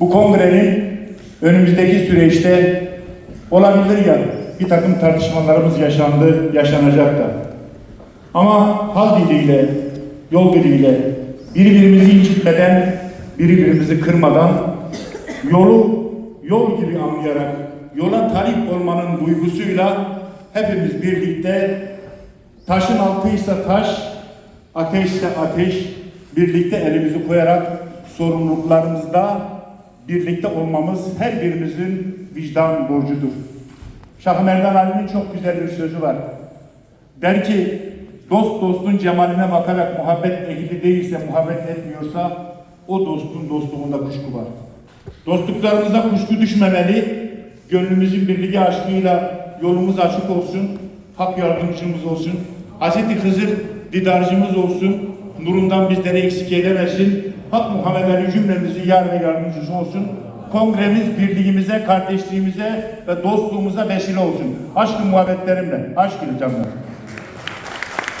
Bu kongrenin önümüzdeki süreçte olabilir ya bir takım tartışmalarımız yaşandı, yaşanacak da. Ama hal diliyle, yol diliyle birbirimizi incitmeden, birbirimizi kırmadan yolu yol gibi anlayarak yola talip olmanın duygusuyla hepimiz birlikte taşın altıysa taş, ateşse ateş birlikte elimizi koyarak sorumluluklarımızda birlikte olmamız her birimizin vicdan borcudur. Şah Merdan Ali'nin çok güzel bir sözü var. Der ki dost dostun cemaline bakarak muhabbet ehli değilse, muhabbet etmiyorsa o dostun dostluğunda kuşku var. Dostluklarımıza kuşku düşmemeli, gönlümüzün birliği aşkıyla yolumuz açık olsun, hak yardımcımız olsun, Hazreti Hızır didarcımız olsun, nurundan bizleri eksik eylemesin, Hak Muhammed Ali cümlemizin yar ve yardımcısı olsun, kongremiz birliğimize, kardeşliğimize ve dostluğumuza vesile olsun. Aşkı muhabbetlerimle, aşk ile.